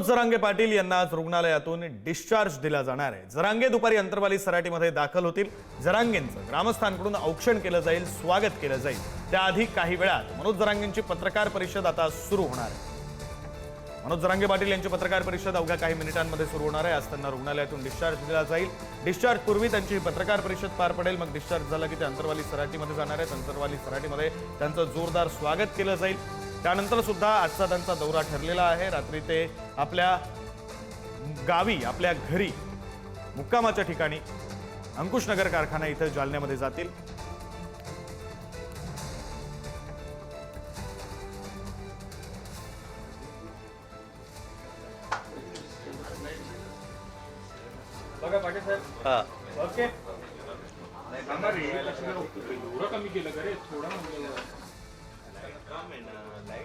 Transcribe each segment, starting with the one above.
मनोज जरांगे पाटील यांना आज रुग्णालयातून डिस्चार्ज दिला जाणार आहे. जरांगे दुपारी अंतरवाली सराटीमध्ये दाखल होतील. जरांगेंचं ग्रामस्थांकडून औक्षण केलं जाईल स्वागत केलं जाईल. त्याआधी काही वेळात मनोज जरांगेंची पत्रकार परिषद आता सुरू होणार आहे. मनोज जरांगे पाटील यांची पत्रकार परिषद अवघ्या काही मिनिटांमध्ये सुरू होणार आहे. आज त्यांना रुग्णालयातून डिस्चार्ज दिला जाईल. डिस्चार्ज पूर्वी त्यांची पत्रकार परिषद पार पडेल. मग डिस्चार्ज झाला की ते अंतरवाली सराटीमध्ये जाणार आहेत. अंतरवाली सराटीमध्ये त्यांचं जोरदार स्वागत केलं जाईल. त्यानंतर सुद्धा आजचा त्यांचा दौरा ठरलेला आहे. रात्री ते आपल्या गावी आपल्या घरी मुक्कामाच्या ठिकाणी अंकुशनगर कारखाना इथं जालन्यामध्ये जातील. बघा पाटील साहेब. हा. ओके. सांगा रे. एवढं कमी केलं का रे? थोडं म्हणजे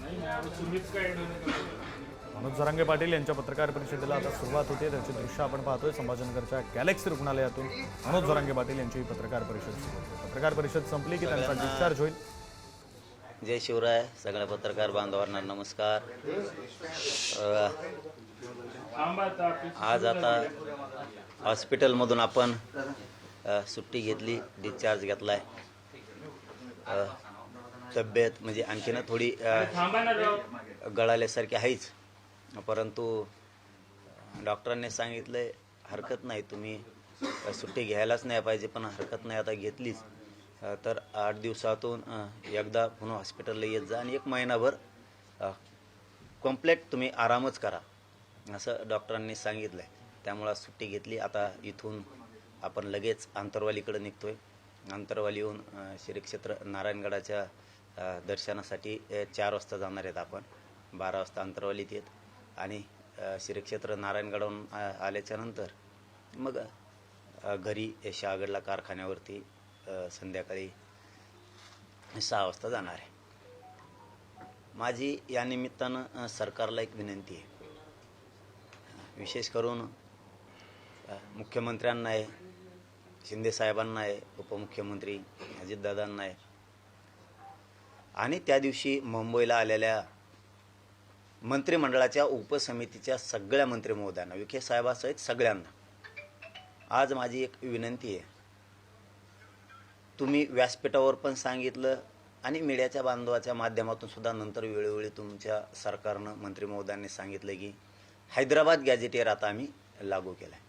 नाही काय मनोज जरांगे पाटील यांच्या पत्रकार परिषदेला आता सुरुवात होते. त्याचे दृश्य आपण पाहतोय. संभाजीनगरच्या गॅलेक्सी रुग्णालयातून मनोज जरांगे पाटील यांची पत्रकार परिषद सुरू होते. पत्रकार परिषद संपली की त्यांचा डिस्चार्ज होईल. जय शिवराय सगळ्या पत्रकार बांधवांना नमस्कार. आज आता हॉस्पिटलमधून आपण सुट्टी घेतली डिस्चार्ज घेतलाय. तब्येत म्हणजे आणखीन थोडी गळाल्यासारखी आहेच. परंतु डॉक्टरांनी सांगितलंय हरकत नाही तुम्ही. सुट्टी घ्यायलाच नाही पाहिजे पण हरकत नाही आता घेतलीच. तर आठ दिवसातून एकदा पुन्हा हॉस्पिटलला येत जा आणि एक महिनाभर कम्प्लेट तुम्ही आरामच करा असं डॉक्टरांनी सांगितलं आहे त्यामुळं सुट्टी घेतली. आता इथून आपण लगेच आंतरवालीकडे निघतोय. आंतरवाली येऊन श्रीक्षेत्र नारायणगडाच्या दर्शनासाठी चार वाजता जाणार आहेत आपण. बारा वाजता अंतरवालीत येत आणि श्रीक्षेत्र नारायणगडाहून आल्याच्यानंतर मग घरी शहागडला कारखान्यावरती संध्याकाळी सहा वाजता जाणार आहे. माझी या निमित्तानं सरकारला एक विनंती आहे. विशेष करून मुख्यमंत्र्यांना आहे शिंदे साहेबांना आहे उपमुख्यमंत्री अजितदादांना आहे. आणि त्या दिवशी मुंबईला आलेल्या मंत्रिमंडळाच्या उपसमितीच्या सगळ्या मंत्री महोदयांना विखे साहेबासहित सगळ्यांना आज माझी एक विनंती आहे. तुम्ही व्यासपीठावर पण सांगितलं आणि मीडियाच्या बांधवाच्या माध्यमातून सुद्धा नंतर वेळोवेळी तुमच्या सरकारनं मंत्री महोदयांनी सांगितलं की हैदराबाद गॅजेटियर आता आम्ही लागू केला आहे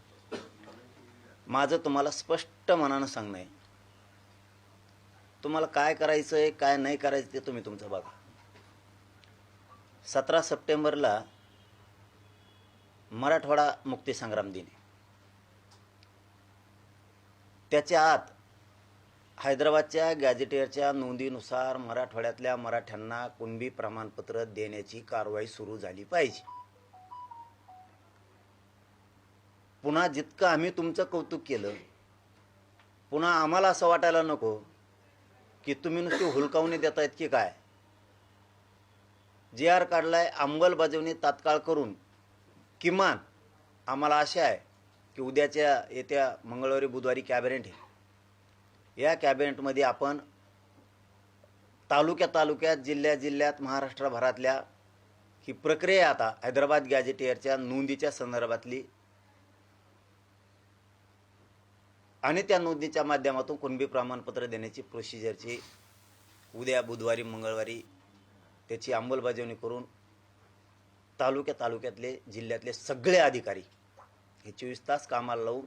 माझं तुम्हाला स्पष्ट मनानं सांगणं आहे. तुम्हाला काय करायचं आहे काय नाही करायचं ते तुम्ही तुमचं बघा. सतरा सप्टेंबरला मराठवाडा मुक्तीसंग्राम दिन आहे. त्याच्या आत हैदराबादच्या गॅझेटियरच्या नोंदीनुसार मराठवाड्यातल्या मराठ्यांना कुणबी प्रमाणपत्र देण्याची कारवाई सुरू झाली पाहिजे. पुन्हा जितकं आम्ही तुमचं कौतुक केलं पुन्हा आम्हाला असं वाटायला नको की तुम्ही नुसती हुलकावणी देतायत की काय? जे आर काढलाय अंमलबजावणी तात्काळ करून किमान आम्हाला आशा आहे की उद्याच्या येत्या मंगळवारी बुधवारी कॅबिनेट आहे या कॅबिनेटमध्ये आपण तालुक्या तालुक्यात जिल्ह्या जिल्ह्यात महाराष्ट्रभरातल्या ही प्रक्रिया आता हैदराबाद गॅजेटियरच्या नोंदीच्या संदर्भातली आणि त्या नोंदीच्या माध्यमातून कुणबी प्रमाणपत्र देण्याची प्रोसिजरची उद्या बुधवारी मंगळवारी त्याची अंमलबजावणी करून तालुक्या तालुक्यातले जिल्ह्यातले सगळे अधिकारी हे चोवीस तास कामाला लावून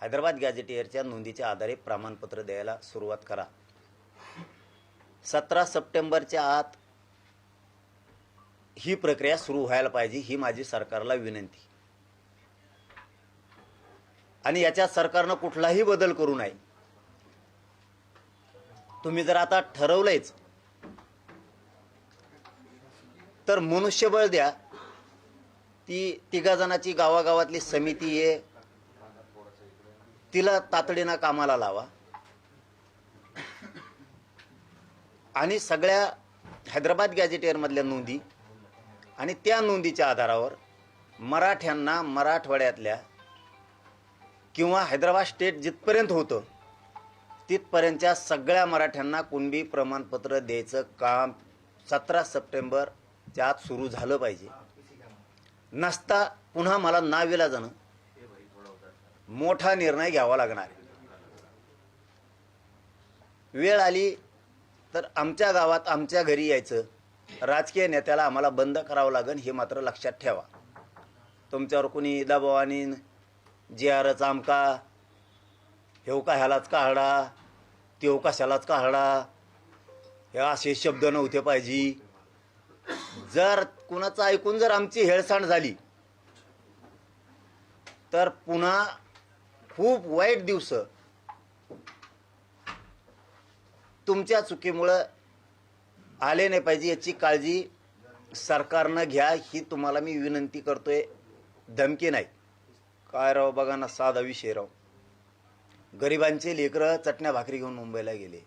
हैदराबाद गॅजेटियरच्या नोंदीच्या आधारे प्रमाणपत्र द्यायला सुरुवात करा. सतरा सप्टेंबरच्या आत ही प्रक्रिया सुरू व्हायला पाहिजे ही माझी सरकारला विनंती. आणि याच्यात सरकारनं कुठलाही बदल करू नये. तुम्ही जर आता ठरवलंयच तर मनुष्यबळ द्या. ती तिघा जणाची गावागावातली समिती आहे तिला तातडीनं कामाला लावा. आणि सगळ्या हैदराबाद गॅजेटियरमधल्या नोंदी आणि त्या नोंदीच्या आधारावर मराठ्यांना मराठवाड्यातल्या किंवा हैदराबाद स्टेट जिथपर्यंत होतं तिथपर्यंतच्या सगळ्या मराठ्यांना कुणबी प्रमाणपत्र द्यायचं काम सतरा सप्टेंबरच्या आत सुरू झालं पाहिजे. नसता पुन्हा मला नाविला जाणं. मोठा निर्णय घ्यावा लागणार आहे. वेळ आली तर आमच्या गावात आमच्या घरी यायचं. राजकीय नेत्याला आम्हाला बंद करावं लागेल हे मात्र लक्षात ठेवा. तुमच्यावर कोणी दबावानी जे आरच आमका? हेव का ह्यालाच काढा? तेव कशालाच काढा? हे असे शब्द नव्हते पाहिजे. जर कुणाचं ऐकून जर आमची हेळसांड झाली तर पुन्हा खूप वाईट दिवस. तुमच्या चुकीमुळं आले नाही पाहिजे याची काळजी सरकारनं घ्या ही तुम्हाला मी विनंती करतोय. धमकी नाही. काय राव बघा ना साधा विषय राव. गरिबांचे लेकरं चटण्या भाकरी घेऊन मुंबईला गेले.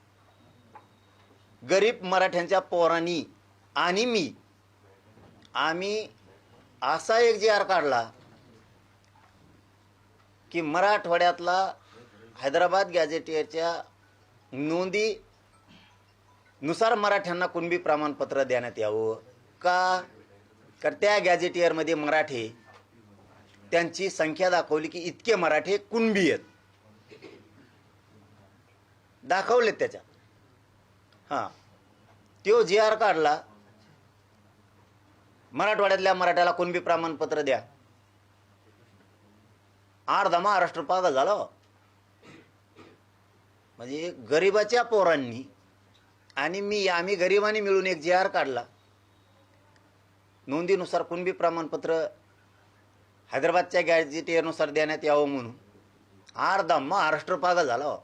गरीब मराठ्यांच्या पोरांनी आणि मी आम्ही असा एक जी आर काढला की मराठवाड्यातला हैदराबाद गॅझेटियरच्या नोंदी नुसार मराठ्यांना कुणबी प्रमाणपत्र देण्यात यावं? का? तर त्या गॅझेटियरमध्ये मराठे त्यांची संख्या दाखवली की इतके मराठे कुणबी आहेत. दाखवलेत त्याच्यात. हां. तो जी आर काढला. मराठवाड्यातल्या मराठ्याला कुणबी प्रमाणपत्र द्या. अर्धा महाराष्ट्र पागल झाला हो. म्हणजे गरिबाच्या पोरांनी आणि मी आम्ही गरिबांनी मिळून एक जी आर काढला. नोंदीनुसार कुणबी प्रमाणपत्र हैदराबादच्या गॅजेटियरनुसार देण्यात यावं म्हणून अर्धा महाराष्ट्र पागल झाला हो.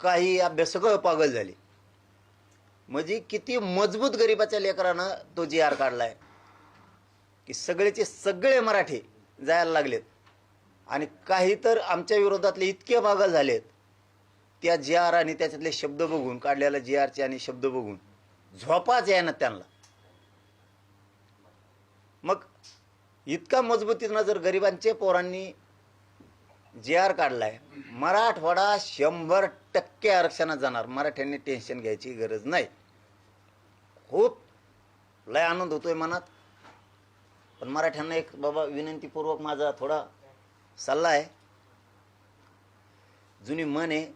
काही अभ्यासक पागल झाले. म्हणजे किती मजबूत गरिबाच्या लेकरानं तो जी आर काढलाय. की सगळेचे सगळे मराठी जायला लागलेत. आणि काही तर आमच्या विरोधातले इतके पागल झालेत त्या जी आर आणि त्याच्यातले शब्द बघून काढलेल्या जी आरचे आणि शब्द बघून झोपाच ना त्यांना. मग इतका मजबूतीनं जर गरिबांचे पोरांनी जे आर काढलाय मराठवाडा शंभर टक्के आरक्षणात जाणार. मराठ्यांनी टेन्शन घ्यायची गरज नाही. खूप लय आनंद होतोय मनात. पण मराठ्यांना एक बाबा विनंतीपूर्वक माझा थोडा सल्ला आहे. जुनी मन आहे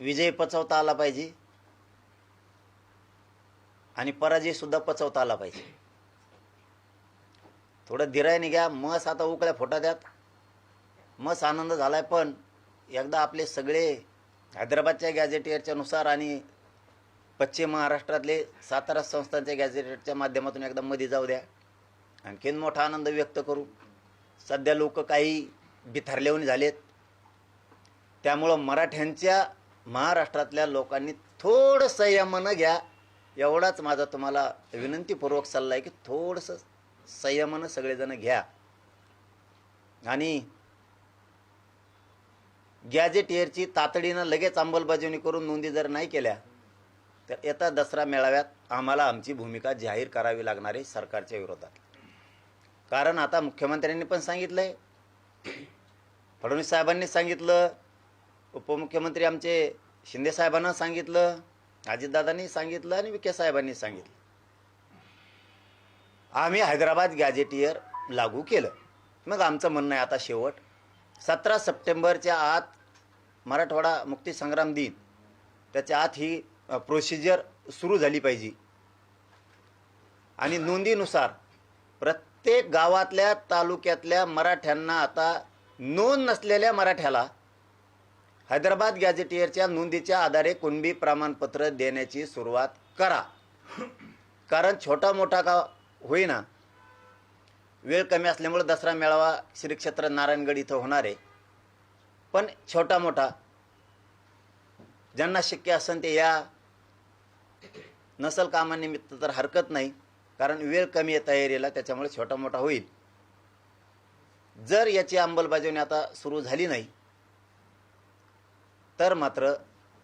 विजय पचवता आला पाहिजे आणि पराजय सुद्धा पचवता आला पाहिजे. थोडं धीरायने घ्या मस आता उकळ्या फोटा द्यात मस आनंद झालाय पण एकदा आपले सगळे हैदराबादच्या गॅझेटियरच्या नुसार आणि पश्चिम महाराष्ट्रातले सातारा संस्थांच्या गॅझेटियरच्या माध्यमातून एकदा मध्ये जाऊ द्या. आणखीन मोठा आनंद व्यक्त करू. सध्या लोक काही बिथरलेहून झालेत. त्यामुळं मराठ्यांच्या महाराष्ट्रातल्या लोकांनी थोडं संयमानं घ्या. एवढाच माझा तुम्हाला विनंतीपूर्वक सल्ला आहे की थोडंसं संयमानं सगळेजण घ्या. आणि गॅजेटियरची तातडीनं लगेच अंमलबजावणी करून नोंदी जर नाही केल्या तर येत्या दसरा मेळाव्यात आम्हाला आमची भूमिका जाहीर करावी लागणार आहे सरकारच्या विरोधात. कारण आता मुख्यमंत्र्यांनी पण सांगितलंय. फडणवीस साहेबांनी सांगितलं. उपमुख्यमंत्री आमचे शिंदे साहेबांना सांगितलं. अजितदादांनी सांगितलं आणि विखे साहेबांनी सांगितलं. आम्ही हैदराबाद गॅजेटियर लागू केलं. मग आमचं म्हणणं आहे आता शेवट सतरा सप्टेंबरच्या आत मराठवाडा मुक्तीसंग्राम दिन. त्याच्या आत ही प्रोसिजर सुरू झाली पाहिजे. आणि नोंदीनुसार प्रत्येक गावातल्या तालुक्यातल्या मराठ्यांना आता नोंद नसलेल्या मराठ्याला हैदराबाद गॅझेटियरच्या नोंदीच्या आधारे कुणबी प्रमाणपत्र देण्याची सुरुवात करा. कारण छोटा मोठा का होईना वेळ कमी असल्यामुळे दसरा मेळावा श्री क्षेत्र नारायणगड इथं होणार आहे. पण छोटा मोठा ज्यांना शक्य असेल ते या नसल कामानिमित्त तर हरकत नाही कारण वेळ कमी आहे तयारीला त्याच्यामुळे छोटा मोठा होईल. जर याची अंमलबजावणी आता सुरू झाली नाही तर मात्र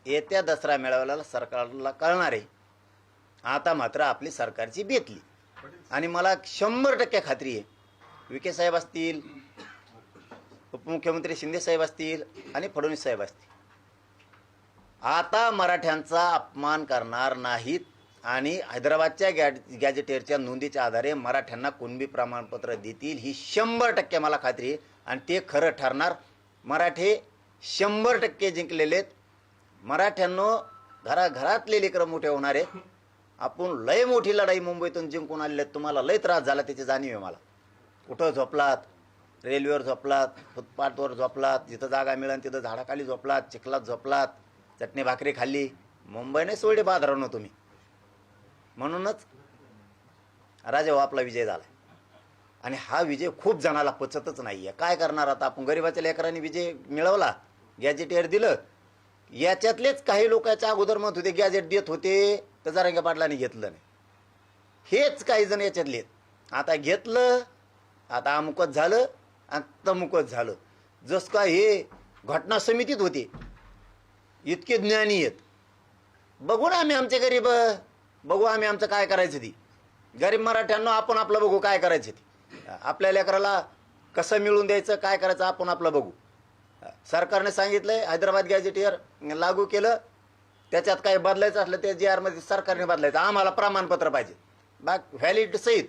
येत्या दसरा मेळाव्याला सरकारला कळणार आहे. आता मात्र आपली सरकारची बेतली आणि मला शंभर टक्के खात्री आहे विखे साहेब असतील उपमुख्यमंत्री शिंदे साहेब असतील आणि फडणवीस साहेब असतील. आता मराठ्यांचा अपमान करणार नाहीत. आणि हैदराबादच्या गॅ गॅजेटेरच्या नोंदीच्या आधारे मराठ्यांना कुणबी प्रमाणपत्र देतील ही शंभर टक्के मला खात्री आहे. आणि ते खरं ठरणार. मराठे शंभर टक्के जिंकलेले आहेत. मराठ्यांनो घराघरातले लेकरं मोठे होणार आहेत. आपण लय मोठी लढाई मुंबईतून जिंकून आलेले आहेत. तुम्हाला लय त्रास झाला त्याची जाणीव आहे मला. कुठं झोपलात? रेल्वेवर झोपलात? फुटपाथवर झोपलात? जिथं जागा मिळेल तिथं झाडाखाली झोपलात? चिखलात झोपलात? चटणी भाकरी खाल्ली? मुंबईने सोडे बाजारानं तुम्ही. म्हणूनच राजा भाऊ आपला विजय झाला आणि हा विजय खूप जणाला पचतच नाही आहे काय करणार आता आपण? गरिबाच्या लेकरांनी विजय मिळवला गॅजेटेअर दिलं याच्यातलेच काही लोकांच्या अगोदर म्हणत होते गॅजेट देत होते तर जरांग्या पाटलांनी घेतलं नाही. हेच काही जण याच्यातले आहेत. आता घेतलं आता अमुकच झालं आणि तमुकच झालं. जस का हे घटना समितीत होते. इतके ज्ञानी आहेत. बघू ना आम्ही आमचे गरीब बघू आम्ही आमचं काय करायचं ती. गरीब मराठ्यांना आपण आपलं बघू काय करायचं ती. आपल्या लेकराला कसं मिळून द्यायचं काय करायचं आपण आपलं बघू. सरकारने सांगितलंय हैदराबाद गॅजेटियर लागू केलं त्याच्यात काही बदलायचं असलं ते जी आरमध्ये सरकारने बदलायचं. आम्हाला प्रमाणपत्र पाहिजे. बाक व्हॅलिड सहित.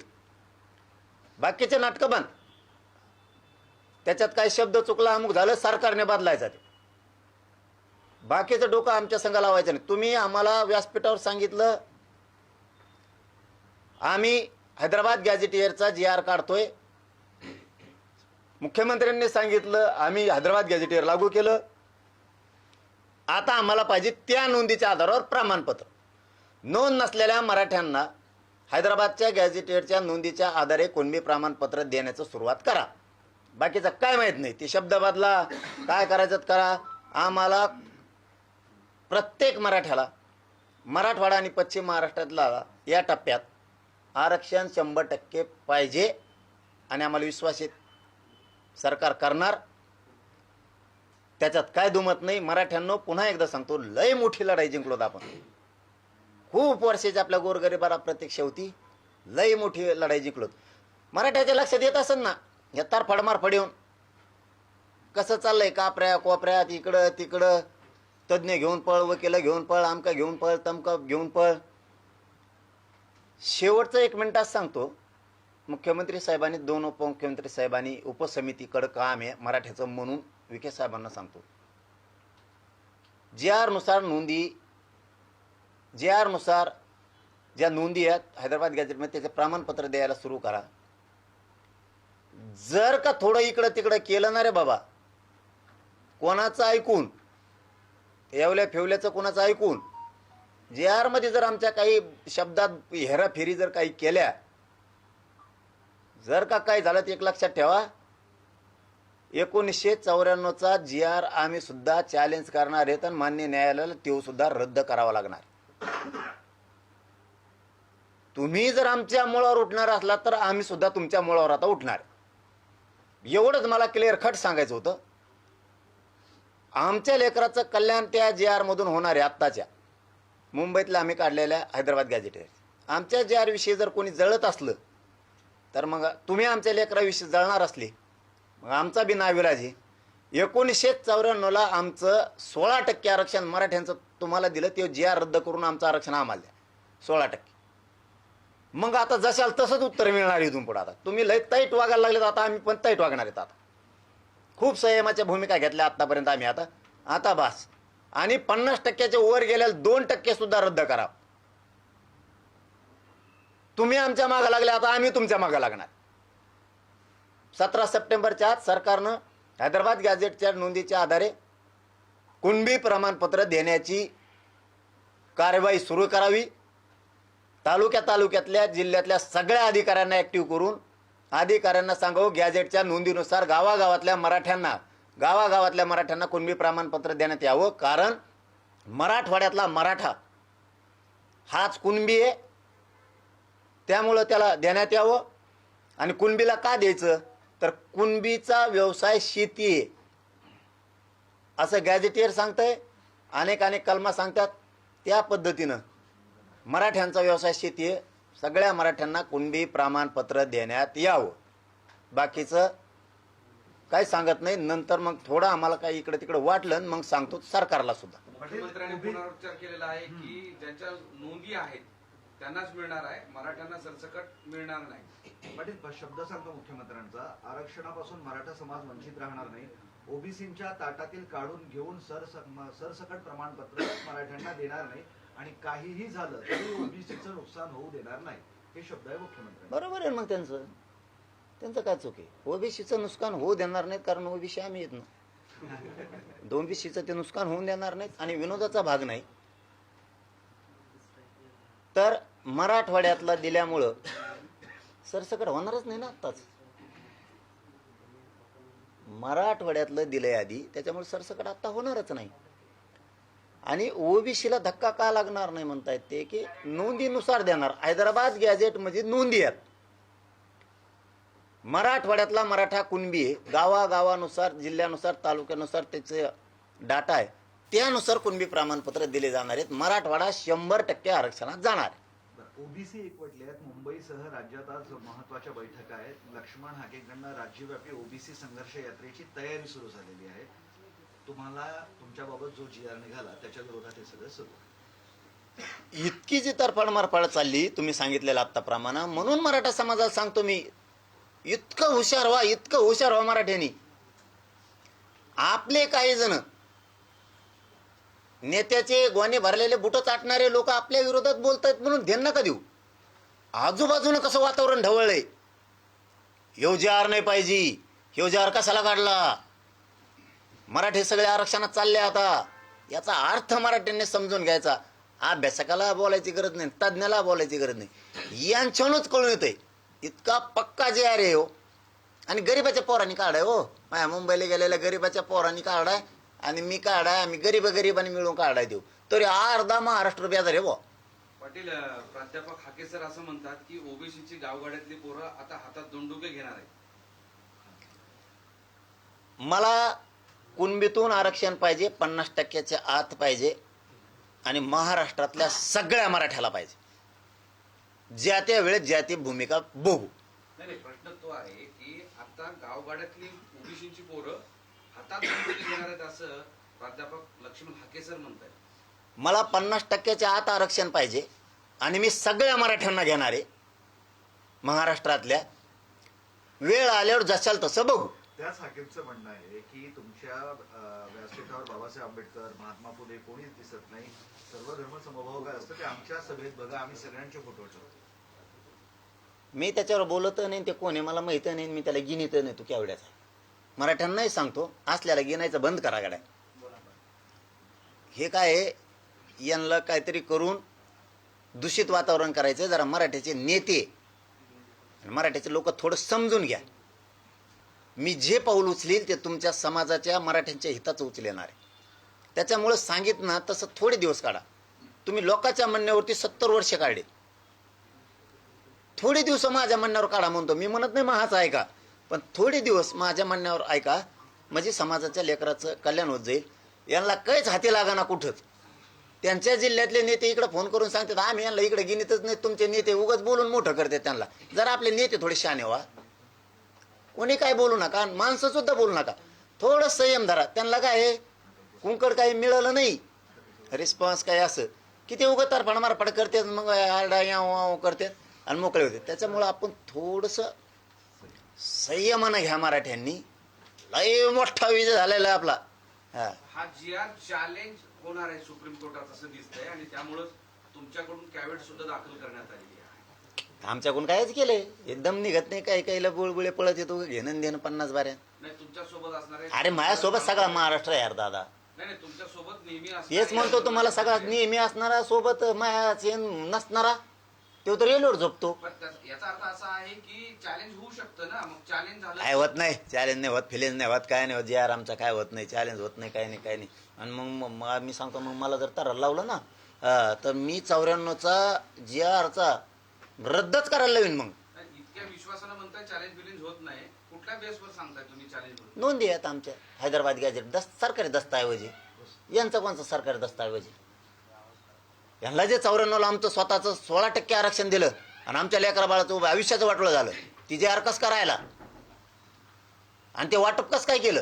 बाकीचे नाटकं बंद. त्याच्यात काही शब्द चुकला अमुक झालं सरकारने बदलायचं ते. बाकीचं डोकं आमच्या संघ लावायचं नाही. तुम्ही आम्हाला व्यासपीठावर सांगितलं आम्ही हैदराबाद गॅझेटियरचा जी आर काढतोय. मुख्यमंत्र्यांनी सांगितलं आम्ही हैदराबाद गॅझेटियर लागू केलं. आता आम्हाला पाहिजे त्या नोंदीच्या आधारावर प्रमाणपत्र. नोंद नसलेल्या मराठ्यांना हैदराबादच्या गॅझेटियरच्या नोंदीच्या आधारे कोणबी प्रमाणपत्र देण्याचं सुरुवात करा. बाकीचं काय माहीत नाही. ते शब्द बदला काय करायचं करा. आम्हाला प्रत्येक मराठ्याला मराठवाडा आणि पश्चिम महाराष्ट्रातला या टप्प्यात आरक्षण शंभर टक्के पाहिजे आणि आम्हाला विश्वास आहे. सरकार करणार. त्याच्यात काय दुमत नाही. मराठ्यांनो पुन्हा एकदा सांगतो लय मोठी लढाई जिंकलोत आपण. खूप वर्षाची आपल्या गोरगरिबाला प्रत्यक्ष होती. लय मोठी लढाई जिंकलोत मराठ्याच्या लक्षात येत असेल ना या तार फडमार फडवून कसं चाललंय? कापऱ्या कोपऱ्यात इकडं तिकडं. तज्ज्ञ घेऊन पळ वकील घेऊन पळ आमका घेऊन पळ तमका घेऊन पळ. शेवटचं एक मिनिटात सांगतो. मुख्यमंत्री साहेबांनी दोन उपमुख्यमंत्री साहेबांनी उपसमितीकडं काम आहे मराठ्याचं म्हणून विखे साहेबांना सांगतो. जे आरनुसार नोंदी जे आरनुसार ज्या नोंदी आहेत हैदराबाद गॅजेटमध्ये त्याचे प्रमाणपत्र द्यायला सुरू करा. जर का थोडं इकडं तिकडं केलं ना रे बाबा कोणाचं ऐकून येवल्या फेवल्याचं कोणाचं ऐकून जे आरमध्ये जर आमच्या काही शब्दात हेराफेरी जर काही केल्या जर का काय झालं ते एक लक्षात ठेवा. एकोणीसशे चौऱ्याण्णवचा जी आर आम्ही सुद्धा चॅलेंज करणार आहेत आणि मान्य न्यायालयाला तो सुद्धा रद्द करावा लागणार. तुम्ही जर आमच्या मुळावर उठणार असला तर आम्ही सुद्धा तुमच्या मुळावर आता उठणार. एवढंच मला क्लिअर खट सांगायचं होतं. आमच्या लेकराचं कल्याण त्या जे आरमधून होणार आहे आत्ताच्या. मुंबईतल्या आम्ही काढलेल्या हैदराबाद गॅजेटेर आमच्या जे आरविषयी जर कोणी जळत असलं तर मग तुम्ही आमच्या लेकराविषयी जळणार असले. मग आमचा बी नाविलाज आहे. एकोणीसशे चौऱ्याण्णवला आमचं सोळा टक्के आरक्षण मराठ्यांचं तुम्हाला दिलं ते जे आर रद्द करून आमचं आरक्षण आम्हाला द्या. सोळा टक्के. मग आता जशाल तसंच उत्तर मिळणार इथून पुढे आता. तुम्ही लय ताईट वागायला लागले आता आम्ही पण ताईट वागणार आहेत आता. खूप संयमाच्या भूमिका घेतल्या आत्तापर्यंत आम्ही आता. आता बास. आणि पन्नास टक्क्याच्या वर गेल्याला दोन टक्के सुद्धा रद्द करा. तुम्ही आमच्या मागे लागले आता आम्ही तुमच्या मागे लागणार. सतरा सप्टेंबरच्या आत सरकारनं हैदराबाद गॅझेटच्या नोंदीच्या आधारे कुणबी प्रमाणपत्र देण्याची कार्यवाही सुरू करावी. तालुक्या तालुक्यातल्या जिल्ह्यातल्या सगळ्या अधिकाऱ्यांना ॲक्टिव्ह करून अधिकाऱ्यांना सांगावं गॅजेटच्या नोंदीनुसार गावागावातल्या मराठ्यांना गावागावातल्या मराठ्यांना कुणबी प्रमाणपत्र देण्यात यावं? कारण मराठवाड्यातला मराठा हाच कुणबी आहे त्यामुळं त्याला देण्यात यावं. आणि कुणबीला का द्यायचं? तर कुणबीचा व्यवसाय शेती आहे. असं गॅजेटियर सांगतंय अनेक अनेक कलमा सांगतात त्या पद्धतीनं मराठ्यांचा व्यवसाय शेती आहे. सगळ्या मराठ्यांना कुणबी प्रमाणपत्र देण्यात यावं. बाकीचं काही सांगत नाही नंतर मग थोडं आम्हाला काही इकडे तिकडे वाटलं मग सांगतो सरकारला सुद्धा. मुख्यमंत्र्यांनी पुनरुच्चार केलेला आहे की ज्यांच्या नोंदी आहेत त्यांनाच मिळणार आहे. मराठ्यांना सरसकट मिळणार नाही. पाटील शब्द सांगतो मुख्यमंत्र्यांचा. आरक्षणापासून मराठा समाज वंचित राहणार नाही. ओबीसीच्या ताटातील काढून घेऊन सरसकट प्रमाणपत्र मराठ्यांना देणार नाही आणि काहीही झालं तरी ओबीसीचं नुकसान होऊ देणार नाही. हे शब्द आहे मुख्यमंत्र्यांचे. बरोबर आहे मग त्यांचं. त्यांचं काय चूक आहे? ओबीसीचं नुकसान होऊ देणार नाहीत कारण ओबीसी आम्ही येत ना. ओबीसीचं ते नुकसान होऊन देणार नाहीत आणि विनोदाचा भाग नाही. तर मराठवाड्यातला दिल्यामुळं सरसकट होणारच नाही ना आत्ताच. मराठवाड्यातलं दिलंय आधी त्याच्यामुळे सरसकट आत्ता होणारच नाही. आणि ओबीसीला धक्का का लागणार नाही म्हणतायत ते की नोंदीनुसार देणार. हैदराबाद गॅझेट म्हणजे नोंदी आहेत. मराठवाड्यातला मराठा कुणबी आहे गावागावानुसार जिल्ह्यानुसार तालुक्यानुसार त्याचे डाटा आहे. त्यानुसार कुणबी प्रमाणपत्र दिले जाणार आहेत. मराठवाडा शंभर टक्के आरक्षणात जाणार. आहे. ओबीसी एकवटले आहेत मुंबईसह राज्यात आज महत्त्वाच्या बैठका आहेत. लक्ष्मण हाकेकडनं राज्यव्यापी ओबीसी संघर्ष यात्रेची तयारी सुरू झालेली आहे. तुम्हाला तुमच्याबाबत जो जी आर निघाला त्याच्या विरोधात हे सगळं सुरू. इतकी जी तरफड मरफड चालली तुम्ही सांगितलेलं आत्ताप्रमाणे. म्हणून मराठा समाजाला सांगतो मी इतकं हुशार व्हा इतकं हुशार व्हा मराठ्यांनी. आपले काही जण नेत्याचे गोणे भरलेले बुट चाटणारे लोक आपल्या विरोधात बोलतायत म्हणून ध्यान नका देऊ. आजूबाजूनं कसं वातावरण ढवळलंय? योजार नाही पाहिजे. योजार कशाला काढला? मराठी सगळे आरक्षणात चालले आता. याचा अर्थ मराठ्यांनी समजून घ्यायचा. अभ्यासकाला बोलायची गरज नाही तज्ज्ञाला बोलायची गरज नाही. यांच्यानंच कळून येतंय. इतका पक्का जे आहे हो. आणि गरीबाच्या पोरांनी काढाय हो. माझ्या मुंबईला गेलेल्या गरीबाच्या पोरांनी काढाय आणि मी काढाय आम्ही गरीब गरिबांनी मिळून काढाय देऊ. तरी अर्धा महाराष्ट्र बेजार आहे बुवा पाटील अं, प्राध्यापक हाके सर असं म्हणतात की ओबीसीची गावगाड्यातली पोरं आता हातात दोंडुके घेणार आहेत. मला कुणबीतून आरक्षण पाहिजे पन्नास टक्क्याच्या आत पाहिजे आणि महाराष्ट्रातल्या सगळ्या मराठ्याला पाहिजे. ज्या त्या वेळेत ज्या ती भूमिका बघू. नाही नाही प्रश्न तो आहे की आता गावगाड्यातली ओबीसीची पोरं हातात घेणार आहेत असं प्राध्यापक लक्ष्मण हाके सर म्हणतात मला पन्नास टक्क्याच्या आत आरक्षण पाहिजे आणि मी सगळ्या मराठ्यांना घेणार आहे. महाराष्ट्रातल्या वेळ आल्यावर जशाल तसं बघू. त्याच हाकीमचं म्हणणं आहे की तुमच्या अं, व्यासपीठावर बाबासाहेब आंबेडकर महात्मा फुले कोणीच दिसत नाही. सर्व धर्म समभाव काय असतं ते आमच्या सभेत बघा आम्ही सगळ्यांचे फोटो ठेवतो. मी त्याच्यावर बोलत नाही ते कोण आहे मला माहीत नाही मी त्याला गिनीत नाही तू केवढ्याचा मराठ्यांनाही सांगतो असल्याला गिनायचं बंद करा गाड्या. हे काय आहे, यांना काहीतरी करून दूषित वातावरण करायचं जरा मराठ्याचे नेते मराठ्याचे लोक थोडं समजून घ्या. मी जे पाऊल उचलील ते तुमच्या समाजाच्या मराठ्यांच्या हिताचं उचलेणार आहे. त्याच्यामुळं सांगितलं ना तसं थोडे दिवस काढा. तुम्ही लोकांच्या म्हणण्यावरती सत्तर वर्ष काढले. थोडे दिवस माझ्या म्हणण्यावर काढा म्हणतो. मी म्हणत नाही महाच ऐका. पण थोडे दिवस माझ्या म्हणण्यावर ऐका. म्हणजे समाजाच्या लेकराचं कल्याण होत जाईल. यांना काहीच हाती लागाना कुठंच त्यांच्या जिल्ह्यातले नेते इकडे फोन करून सांगतात आम्ही यांना इकडे गिनीतच नाही. तुमचे नेते उगाच बोलून मोठं करतात त्यांना. जरा आपले नेते थोडे शाने व्हा. कोणी काय बोलू नका. माणसं सुद्धा बोलू नका. थोडं संयम धरा. त्यांना काय आहे, कुंकड काही मिळालं नाही. रिस्पॉन्स काय असं? की ते उगं तरफड मारफड करतात मग आरडा वाव करतात आणि मोकळे होते त्याच्यामुळं आपण थोडंसं संयमानं घ्या मराठ्यांनी. लय मोठा विजय झालेला आहे आपला. हा. जी आर चॅलेंज होणार आहे सुप्रीम कोर्टात असं दिसतंय आणि त्यामुळं तुमच्याकडून कॅवेट सुद्धा दाखल करण्यात आलेली आहे. आमच्याकडून कायच केलंय? एकदम निघत नाही काही काहीला बुळबुळे पळत येतो घेणं देणं पन्नास बाऱ्या. नाही तुमच्यासोबत असणारे अरे माझ्यासोबत सगळा महाराष्ट्र आहे यार दादा. हेच म्हणतो तुम्हाला सगळा नेहमी असणारा सोबत मायाचे नसणारा तो तर रेल्वेवर झोपतो. याचा अर्थ असा आहे की चॅलेंज होऊ शकतं ना मग चॅलेंज झालं काय होत नाही चॅलेंज नाही होत फिलेंज नाही होत काय नाही होत जे यार आमचा काय होत नाही चॅलेंज होत नाही काय नाही काय नाही. आणि मग मी सांगतो मग मला जर तर लावलं ना तर मी चौऱ्याण्णवचा जी आरचा रद्दच करायला लावीन मग. इतक्या विश्वासानं म्हणताय चॅलेंज बिलेंज होत नाही. कुठल्या बेसवर सांगताय तुम्ही चॅलेंज नोंदी आहेत आमच्या. हैदराबाद गॅजेट दस सरकारी दस्ताऐवजी यांचा कोणचा सरकारी दस्ताऐवजी यांना जे चौऱ्याण्णवला आमचं स्वतःचं सोळा टक्के आरक्षण दिलं आणि आमच्या लेकरा बाळाचं उभं आयुष्याचं वाटलं झालं ती जे करायला. आणि ते वाटप कसं काय केलं?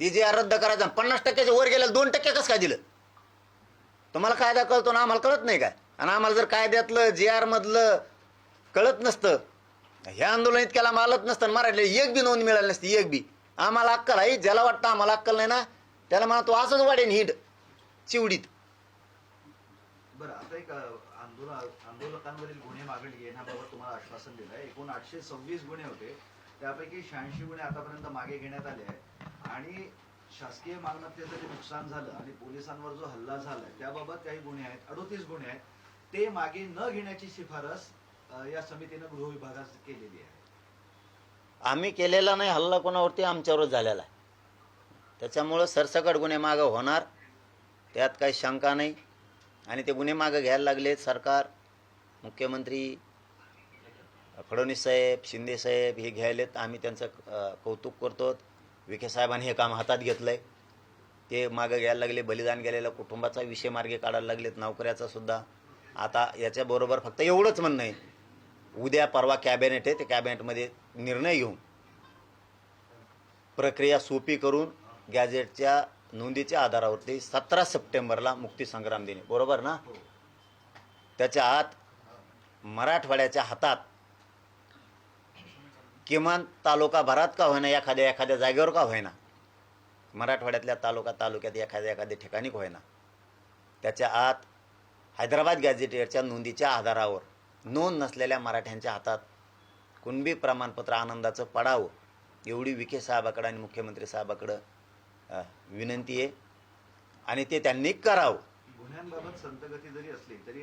ती जे रद्द करायचं पन्नास टक्क्याच्या वर गेलं दोन टक्के कसं काय दिलं? तुम्हाला कायदा कळतो ना? आम्हाला कळत नाही काय? आणि आम्हाला जर कायद्यातलं जे आर मधलं कळत नसतं हे आंदोलन इतक्याला मालत नसतं मराठीला एक बी नोंद मिळाली नसती एक बी. आम्हाला अक्कल आहे ज्याला वाटतं आम्हाला अक्कल नाही ना त्याला म्हणा तो असंच वाढेन हिट चिवडीत. बरं आता एक आंदोलन आंदोलकांवरील गुन्हे मागे घेण्याबाबत तुम्हाला आश्वासन दिलं आहे एकूण आठशे सव्वीस गुन्हे होते. त्यापैकी शहाऐंशी गुन्हे आतापर्यंत मागे घेण्यात आले आहेत. आणि शासकीय मालमत्तेचं जे नुकसान झालं आणि पोलिसांवर जो हल्ला झालाय त्याबाबत काही गुन्हे आहेत अडोतीस गुन्हे आहेत. ते मागे न घेण्याची शिफारस या समितीनं गृह विभागास केलेली आहे. आम्ही केलेला नाही हल्ला कोणावरती? आमच्यावर झालेला आहे. त्याच्यामुळं सरसकट गुन्हे मागं होणार. त्यात काही शंका नाही. आणि ते गुन्हे मागं घ्यायला लागले सरकार. मुख्यमंत्री फडणवीस साहेब शिंदे साहेब हे घ्यायलेत आम्ही त्यांचं कौतुक करतो. विखे साहेबांनी हे काम हातात घेतलं आहे ते मागं घ्यायला लागले. बलिदान गेलेल्या कुटुंबाचा विषय मार्गे काढायला लागलेत. नोकऱ्याचा सुद्धा. आता याच्याबरोबर फक्त एवढंच म्हणणं आहे. उद्या परवा कॅबिनेट आहे त्या कॅबिनेटमध्ये निर्णय घेऊन प्रक्रिया सोपी करून गॅजेटच्या नोंदीच्या आधारावरती सतरा सप्टेंबरला मुक्तीसंग्राम दिने बरोबर ना? त्याच्या आत मराठवाड्याच्या हातात किमान तालुका भरात का होईना एखाद्या एखाद्या जागेवर का होईना मराठवाड्यातल्या तालुका तालुक्यात एखाद्या एखाद्या ठिकाणी होईना त्याच्या आत हैदराबाद गॅझेटियरच्या नोंदीच्या आधारावर नोंद नसलेल्या मराठ्यांच्या हातात कुणबी प्रमाणपत्र आनंदाचं पडावं एवढी विखे साहेबाकडं आणि मुख्यमंत्री साहेबाकडं विनंती आहे. आणि ते त्यांनी करावं. गुन्ह्यांबाबत संतगती जरी असली तरी